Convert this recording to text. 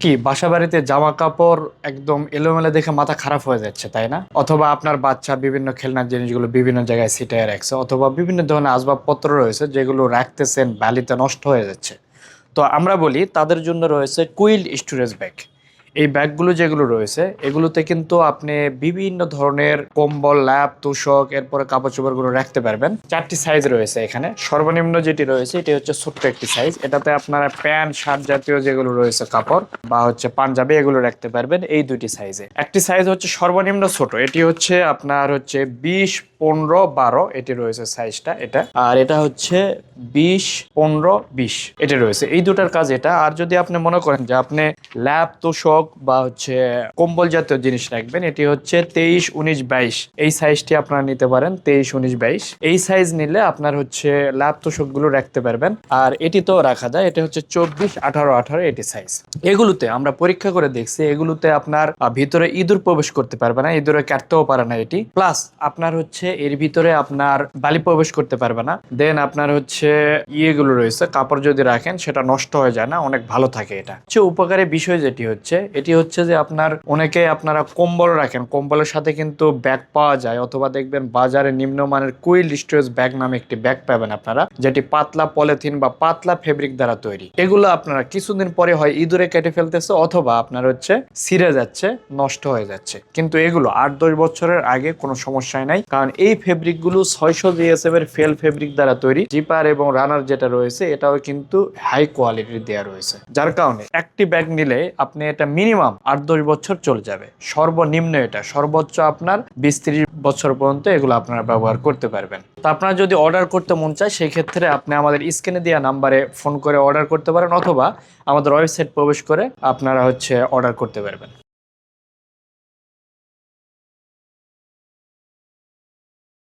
কি বাসা বাড়িতে জামা কাপড় একদম এলোমেলো দেখে মাথা খারাপ হয়ে যাচ্ছে, তাই না? অথবা আপনার বাচ্চা বিভিন্ন খেলনার জিনিসগুলো বিভিন্ন জায়গায় ছিটায় রাখছে, অথবা বিভিন্ন ধরনের আসবাবপত্র রয়েছে যেগুলো রাখতেছেন, বালিতে নষ্ট হয়ে যাচ্ছে। তো আমরা বলি তাদের জন্য রয়েছে কুইল স্টোরেজ ব্যাগ। এই ব্যাগগুলো যেগুলো রয়েছে, এগুলোতে কিন্তু আপনি বিভিন্ন ধরনের কম্বল, ল্যাপ, তোষক, এরপরে কাপড় চোপড়গুলো রাখতে পারবেন। চারটি সাইজ রয়েছে এখানে। সর্বনিম্ন যেটি রয়েছে, এটি হচ্ছে ছোট্ট একটি সাইজ এটাতে আপনারা প্যান্ট, শার্ট জাতীয় যেগুলো রয়েছে, কাপড় বা হচ্ছে পাঞ্জাবি, এগুলো রাখতে পারবেন এই দুটি সাইজে একটি সাইজ হচ্ছে সর্বনিম্ন ছোট, এটি হচ্ছে আপনার হচ্ছে বিশ, পনেরো, বারো, এটি রয়েছে সাইজটা এটা। আর এটা হচ্ছে বিশ, পনেরো, বিশ, এটা রয়েছে। এই দুটার কাজ এটা। আর যদি আপনি মনে করেন যে আপনি ল্যাব তোষক বা হচ্ছে কম্বল জাতীয় জিনিস রাখবেন, এটি হচ্ছে তেইশ, উনিশ, বাইশ। এই সাইজটি আপনারা নিতে পারেন, তেইশ, উনিশ, বাইশ। এই সাইজ নিলে আপনার হচ্ছে ল্যাব তোষকগুলো রাখতে পারবেন। আর এটি তো রাখা যায়, এটা হচ্ছে চব্বিশ, আঠারো আঠারো, এটি সাইজ এগুলোতে আমরা পরীক্ষা করে দেখছি, এগুলোতে আপনার ভিতরে ইঁদুর প্রবেশ করতে পারবে না, ইঁদুরে কাটতেও পারে না এটি। প্লাস আপনার হচ্ছে এর ভিতরে আপনার বালি প্রবেশ করতে পারবে না। দেন আপনার হচ্ছে ইয়েগুলো রয়েছে, কাপড় যদি রাখেন, সেটা নষ্ট হয়ে যায় না, অনেক ভালো থাকে এটা। হচ্ছে উপকারী বিষয় যেটি হচ্ছে, এটি হচ্ছে যে আপনার অনেকে আপনারা কম্বল রাখেন। কম্বলের সাথে কিন্তু ব্যাগ পাওয়া যায় অথবা দেখবেন বাজারে নিম্নমানের কুইল স্টোরেজ ব্যাগ নামে একটি ব্যাগ পাবেন আপনারা, যেটি পাতলা পলিথিন বা পাতলা ফেব্রিক দ্বারা তৈরি। এগুলো আপনারা কিছুদিন পরে হয় ইঁদুরে কেটে ফেলতেছে অথবা আপনার হচ্ছে ছিঁড়ে যাচ্ছে, নষ্ট হয়ে যাচ্ছে। কিন্তু এগুলো আট দশ বছরের আগে কোনো সমস্যায় নাই, কারণ এই ফেব্রিকগুলো ছয়শো জিএসএম এর ফেল ফেব্রিক দ্বারা তৈরি। জিপার এবং রানার যেটা রয়েছে, এটাও কিন্তু হাই কোয়ালিটির দেওয়া রয়েছে। যার কারণে একটি ব্যাগ নিলে আপনি এটা মিনিমাম আট দশ বছর চলে যাবে। সর্বনিম্ন এটা, সর্বোচ্চ আপনার বিশ ত্রিশ বছর পর্যন্ত এগুলো আপনারা ব্যবহার করতে পারবেন। তো আপনারা যদি অর্ডার করতে মন চায় সেই ক্ষেত্রে আপনি আমাদের স্ক্রিনে দেওয়া নাম্বারে ফোন করে অর্ডার করতে পারেন, অথবা আমাদের ওয়েবসাইট প্রবেশ করে আপনারা হচ্ছে অর্ডার করতে পারবেন।